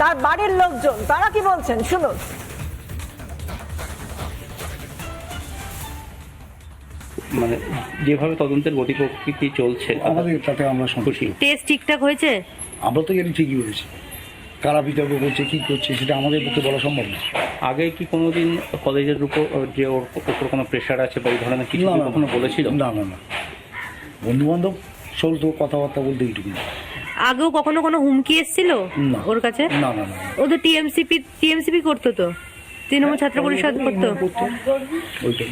তার বাড়ির লোকজন তারা কি বলছেন? শুনুন। মানে যেভাবে তদন্তের গতি প্রকৃতি চলছে আমাদের তাতে আমরা খুশি? টেস্ট ঠিকঠাক হয়েছে? আমরা তো জানি ঠিকই হয়েছে। কারা বিতর্ক করছে কি করছে সেটা আমাদের পক্ষে বলা সম্ভব না। আগে কি কোনোদিন কলেজের উপর যে ওর উপর কোনো প্রেশার আছে বা এই ধরনের কিছু না, না, কখনো বলেছিল? না না না। বন্ধু বান্ধব চলতো কথাবার্তা বলতে এইটুকু আগেও কখনো কোনো হুমকি এসেছিল না। ওর কাছে? না না না ও তো টিএমসিপি টিএমসিপি করতো তো? তৃণমূল ছাত্র পরিষদ করতো? ওইটাই।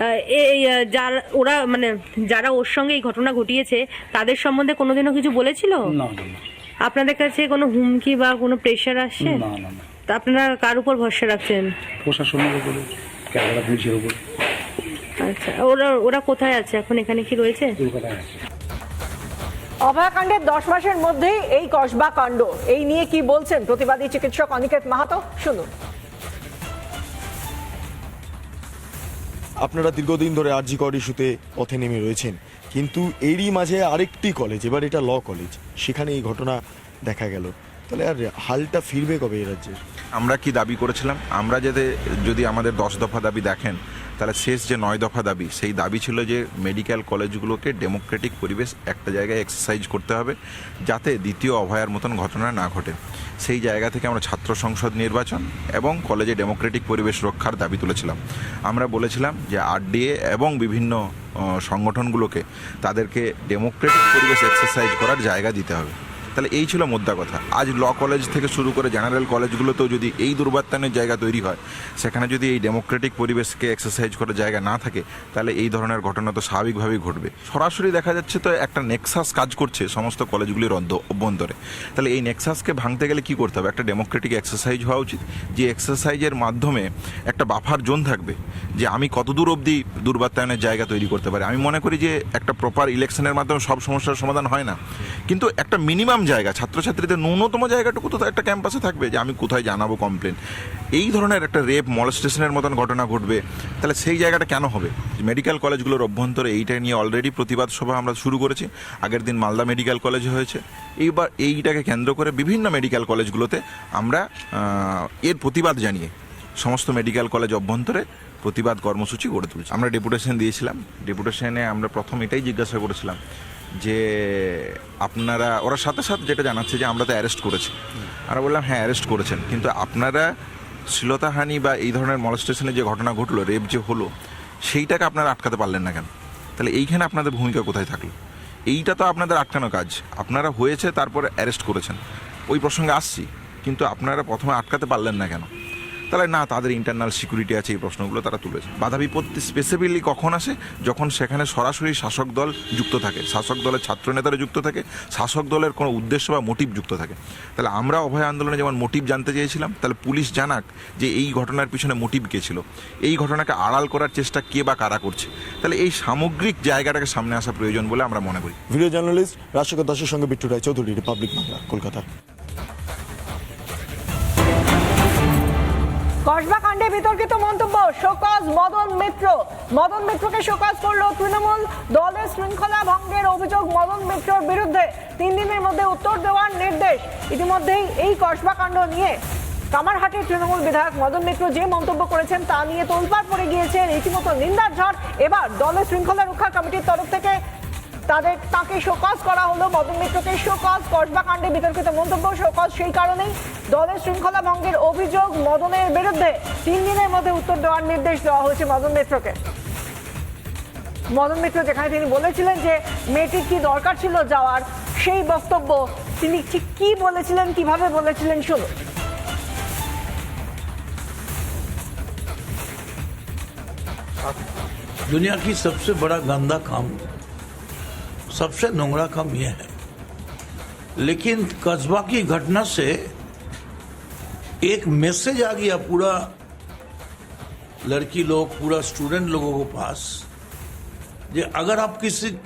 আহ, এই আহ, যারা ওরা মানে যারা ওর সঙ্গে এই ঘটনা ঘটিয়েছে তাদের সম্বন্ধে কোনোদিনও কিছু বলেছিল? না না না। আপনাদের কাছে কোনো হুমকি বা কোনো প্রেশার আসছে? না না না। তা আপনারা কার উপর ভরসা রাখছেন? প্রশাসনের উপরে ক্যামেরা পুলিশের উপরে। আচ্ছা ওরা ওরা কোথায় আছে? এখন এখানে কি রয়েছে? কলকাতায় আছে। অভয়াকাণ্ডের দশ মাসের মধ্যেই এই কসবা কাণ্ড। এই নিয়ে কি বলছেন প্রতিবাদী চিকিৎসক অনিকেত মাহাতো? শুনুন। আপনারা দীর্ঘদিন ধরে আরজিকর ইস্যুতে পথে নেমে রয়েছেন কিন্তু এরই মাঝে আরেকটি কলেজ এবার এটা ল কলেজ সেখানে এই ঘটনা দেখা গেল। তাহলে আর হালটা ফিরবে কবে এই রাজ্যের? আমরা কি দাবি করেছিলাম? আমরা যাতে যদি আমাদের দশ দফা দাবি দেখেন তাহলে শেষ যে নয় দফা দাবি, সেই দাবি ছিল যে মেডিকেল কলেজগুলোকে ডেমোক্রেটিক পরিবেশ একটা জায়গায় এক্সারসাইজ করতে হবে যাতে দ্বিতীয় অভয়ার মতন ঘটনা না ঘটে। সেই জায়গা থেকে আমরা ছাত্র সংসদ নির্বাচন এবং কলেজে ডেমোক্রেটিক পরিবেশ রক্ষার দাবি তুলেছিলাম। আমরা বলেছিলাম যে আরডিএ এবং বিভিন্ন সংগঠনগুলোকে তাদেরকে ডেমোক্রেটিক পরিবেশ এক্সারসাইজ করার জায়গা দিতে হবে। তাহলে এই ছিল মোদ্দা কথা। আজ ল কলেজ থেকে শুরু করে জেনারেল কলেজগুলোতেও যদি এই দুর্বাত্তানের জায়গা তৈরি হয়, সেখানে যদি এই ডেমোক্রেটিক পরিবেশকে এক্সারসাইজ করার জায়গা না থাকে, তাহলে এই ধরনের ঘটনা তো স্বাভাবিকভাবেই ঘটবে। সরাসরি দেখা যাচ্ছে তো একটা নেক্সাস কাজ করছে সমস্ত কলেজগুলির অভ্যন্তরে। তাহলে এই নেক্সাসকে ভাঙতে গেলে কি করতে হবে? একটা ডেমোক্রেটিক এক্সারসাইজ হওয়া উচিত, যে এক্সারসাইজের মাধ্যমে একটা বাফার জোন থাকবে, যে আমি কতদূর অবধি দুর্বাত্তায়নের জায়গা তৈরি করতে পারি? আমি মনে করি যে একটা প্রপার ইলেকশনের মাধ্যমে সব সমস্যার সমাধান হয় না। কিন্তু একটা মিনিমাম জায়গা, ছাত্রছাত্রীদের ন্যূনতম জায়গাটুকু তো একটা ক্যাম্পাসে থাকবে যে আমি কোথায় জানাব কমপ্লেন এই ধরনের একটা রেপ মলস্টেশনের মতন ঘটনা ঘটবে, তাহলে সেই জায়গাটা কেন হবে? মেডিকেল কলেজগুলোর অভ্যন্তরে এইটা নিয়ে অলরেডি প্রতিবাদ সভা আমরা শুরু করেছি, আগের দিন মালদা মেডিকেল কলেজে হয়েছে। এইবার এইটাকে কেন্দ্র করে বিভিন্ন মেডিকেল কলেজগুলোতে আমরা এর প্রতিবাদ জানিয়ে সমস্ত মেডিকেল কলেজ অভ্যন্তরে প্রতিবাদ কর্মসূচি গড়ে তুলছি। আমরা ডেপুটেশন দিয়েছিলাম। ডেপুটেশনে আমরা প্রথম এটাই জিজ্ঞাসা করেছিলাম যে আপনারা, ওরা সাথে সাথে যেটা জানাচ্ছে যে আমরা তো অ্যারেস্ট করেছি। আমরা বললাম হ্যাঁ অ্যারেস্ট করেছেন। কিন্তু আপনারা শ্লীলতাহানি বা এই ধরনের মলস্টেশনে যে ঘটনা ঘটলো, রেপ যে হলো, সেইটাকে আপনারা আটকাতে পারলেন না কেন? তাহলে এইখানে আপনাদের ভূমিকা কোথায় থাকল? এইটা তো আপনাদের আটকানো কাজ। আপনারা হয়েছে, তারপরে অ্যারেস্ট করেছেন। ওই প্রসঙ্গে আসছি, কিন্তু আপনারা প্রথমে আটকাতে পারলেন না কেন? তাহলে না, তাদের ইন্টারনাল সিকিউরিটি আছে এই প্রশ্নগুলো তারা তুলেছে। বাধা বিপত্তি স্পেসিফিকলি কখন আসে? যখন সেখানে সরাসরি শাসক দল যুক্ত থাকে। শাসক দলের ছাত্র নেতারা যুক্ত থাকে, শাসক দলের কোনো উদ্দেশ্য বা মোটিভ যুক্ত থাকে। তাহলে আমরা অভয় আন্দোলনে যেমন মোটিভ জানতে চেয়েছিলাম, তাহলে পুলিশ জানাক যে এই ঘটনার পিছনে মোটিভ কে ছিল। এই ঘটনাকে আড়াল করার চেষ্টা কে বা কারা করছে? তাহলে এই সামগ্রিক জায়গাটাকে সামনে আসা প্রয়োজন বলে আমরা মনে করি। ভিডিও জার্নালিস্ট রাজশেখর দাসের সঙ্গে বিট্টু রায় চৌধুরী রিপাবলিক বাংলা কলকাতা। কসবা কাণ্ডে বিতর্কিত মন্তব্য, শোকজ মদন মিত্র। মদন মিত্রকে শোকজ করল তৃণমূল দলের শৃঙ্খলা ভঙ্গের অভিযোগ মদন মিত্রর বিরুদ্ধে। তিন দিনের মধ্যে উত্তর দেওয়ার নির্দেশ। ইতিমধ্যেই এই কসবা কাণ্ড নিয়ে কামারহাটের তৃণমূল বিধায়ক মদন মিত্র যে মন্তব্য করেছেন তা নিয়ে তোলপাড় পড়ে গিয়েছে রীতিমতো নিন্দার ঝড়। এবার দলের শৃঙ্খলা রক্ষা কমিটির তরফ থেকে তাদের তাকে শোকজ করা হলো মদন মিত্রকে শোকজ কসবা কাণ্ডে বিতর্কিত মন্তব্য শোকজ সেই কারণেই দলের শৃঙ্খলা ভঙ্গের অভিযোগ মদনের বিরুদ্ধে তিন দিনের মধ্যে উত্তর দেওয়ার নির্দেশ দেওয়া হয়েছে মদন মিত্রকে মদন মিত্র যেখানে তিনি বলেছিলেন যে মেয়েটির কি দরকার ছিল যাওয়ার সেই বক্তব্য তিনি ঠিক কি বলেছিলেন কিভাবে বলেছিলেন শুনুন दुनिया की सबसे बड़ा गंदा काम सबसे नोंगरा काम यह है। लेकिन कस्बा की घटना से एक मैसेज आ गया पूरा लड़की लोग, पूरा स्टूडेंट लोगों को पास जे अगर आप किसी,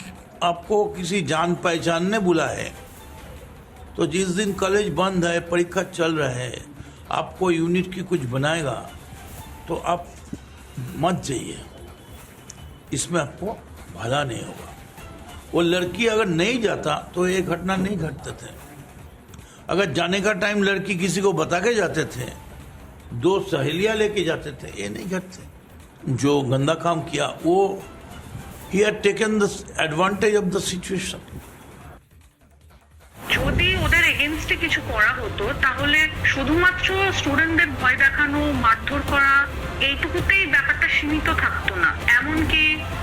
आपको किसी जान पहचान ने बुला है तो जिस दिन कॉलेज बंद है, परीक्षा चल रहा है, आपको यूनिट की कुछ बनाएगा तो आप मत जाइए। इसमें आपको भला नहीं होगा। वो लड़की अगर नहीं जाता तो ये घटना नहीं घटते थे अगर जाने का टाइम लड़की किसी को बता के जाते थे दो सहेलियां लेके जाते थे ये नहीं करते जो गंदा काम किया वो ही had taken the advantage of the situation যদি ওদের এগেনস্টে কিছু করা হতো তাহলে শুধুমাত্র স্টুডেন্টদের ভয় দেখানো মারধর করা এইটুকুতেই ব্যাপারটা সীমিত থাকতো না। এমনকি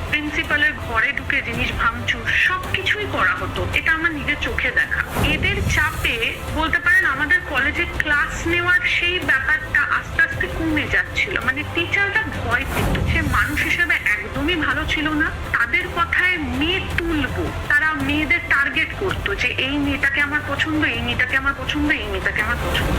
প্রিন্সিপালের ঘরে ঢুকে জিনিস ভাঙচুর সবকিছুই করা হতো। এটা আমার নিজের চোখে দেখা। এদের চাপে বলতে পারেন আমাদের কলেজে ক্লাস নেওয়ার সেই ব্যাপারটা আস্তে আস্তে কমে যাচ্ছিল। মানে টিচাররা ভয় পেত সে মানুষ হিসেবে একদমই ভালো ছিল না। তাদের কথায় মেয়ে তুলবো। তারা মেয়েদের টার্গেট করতো যে এই মেয়েটাকে আমার পছন্দ, এই মেয়েটাকে আমার পছন্দ, এই মেয়েটাকে আমার পছন্দ।